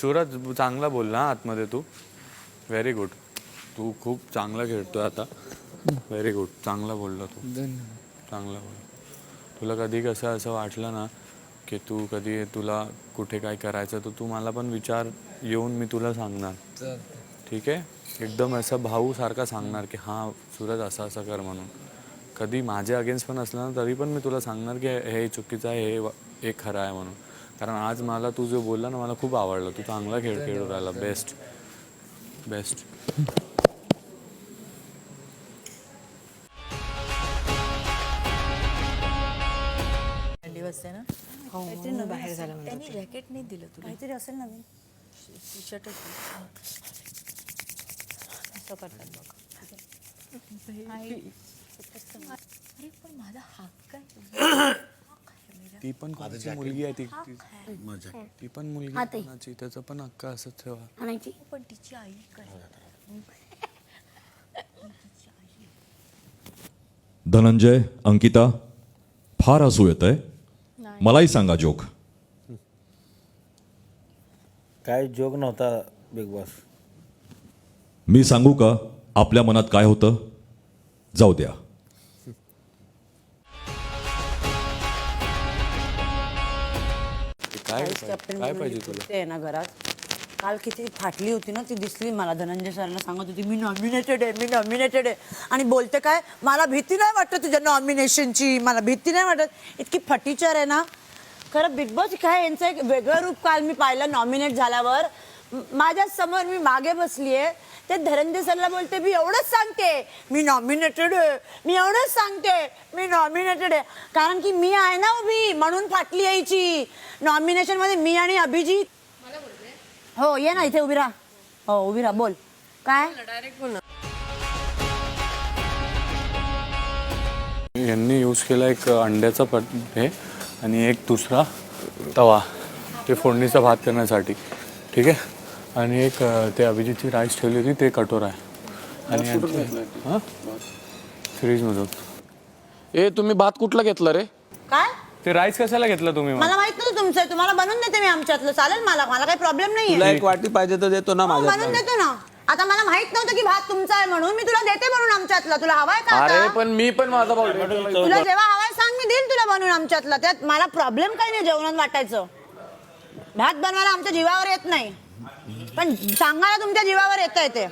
सूरज चांगला बोलला आतमध्ये तू. व्हेरी गुड तू खूप चांगला खेळतोय आता. व्हेरी गुड चांगला बोलला तू. चांगला बोल. तुला कधी कसं असं वाटलं ना की तू कधी तुला कुठे काय करायचं तर तू मला पण विचार येऊन मी तुला सांगणार. ठीक आहे? एकदम असं भाऊ सारखा सांगणार की हां सूरज असं असं कर म्हणून. कधी माझ्या अगेन्स्ट पण असलं ना तरी पण मी तुला सांगणार की हे चुकीचं आहे हे हे खरं आहे म्हणून. कारण आज मला तू जो बोलला ना मला खूप आवडलं. तू चांगला खेळ खेळू राहिला. बेस्ट बेस्ट वाजते ना? हो काहीतरी नवीन बाहेर असेल. झालं त्यांनी. रॅकेट नाही दिलं तुला. काहीतरी असेल नवीन. टी शर्टच असं करतात बघ. अरे पण माझा हक्क आहे ती पण कोणाची मुलगी आहे ती. ती- ती पण मुलगी हा. कोणाची? त्याचं पण हक्क असंच ठेवा. आणायची. पण तिची आई काय धनंजय अंकिता फार हसू येत आहे मलाही सांगा जोक. काय जोक नव्हता बिग बॉस मी सांगू का? आपल्या मनात काय होतं? जाऊ द्या. काय काय पाहिजे तुला? कुत्ते आहे ना घरात. काल किती फाटली होती ना ती दिसली मला. धनंजय सरांना सांगत होती मी नॉमिनेटेड आहे मी नॉमिनेटेड आहे. आणि बोलते काय मला भीती नाही वाटत तुझ्या नॉमिनेशनची मला भीती नाही वाटत. इतकी फटीचर आहे ना. खरं बिग बॉस काय यांचं एक वेगळं रूप काल मी पाहिलं नॉमिनेट झाल्यावर. माझ्यासमोर मी मागे बसली आहे ते धनंजय सरला बोलते मी एवढंच सांगते. मी नॉमिनेटेड आहे. मी एवढंच सांगते. मी नॉमिनेटेड आहे. कारण की मी आहे ना उभी म्हणून फाटली यायची. नॉमिनेशनमध्ये मी आणि अभिजित. हो ये ना इथे उभी राहा. हो उभी राहा. बोल. काय? यांनी यूज केला एक अंड्याचा पट हे आणि एक दुसरा तवा. ते फोडणीचा भात करण्यासाठी. ठीक आहे? आणि एक ते अभिजितची राईस ठेवली होती ते कटोर आहे. आणि हां? फ्रीजमधून. ए तुम्ही भात कुठला घेतला रे? काय? ते राईस कशाला घेतला तुम्ही? मला माहीत नव्हतं तुमचं. आहे. तुम्हाला बनवून देते मी आमच्यातलं. चालेल मला? मला काही प्रॉब्लेम नाही तुला एक वाटी पाहिजे तर देतो ना बनवून माझ्या देतो ना. आता मला माहीत नव्हतं की भात तुमचा आहे म्हणून. मी तुला देते बनवून आमच्यातला. तुला हवाय का अरे? पण मी पण माझा भाऊ तुला जेव्हा हवाय सांग मी देईन तुला बनवून आमच्यातला. त्यात मला प्रॉब्लेम काही नाही जेवणात वाटायचं. भात बनवायला आमच्या जीवावर येत नाही. पण सांगा ना तुमच्या जीवावर येत आहे ते.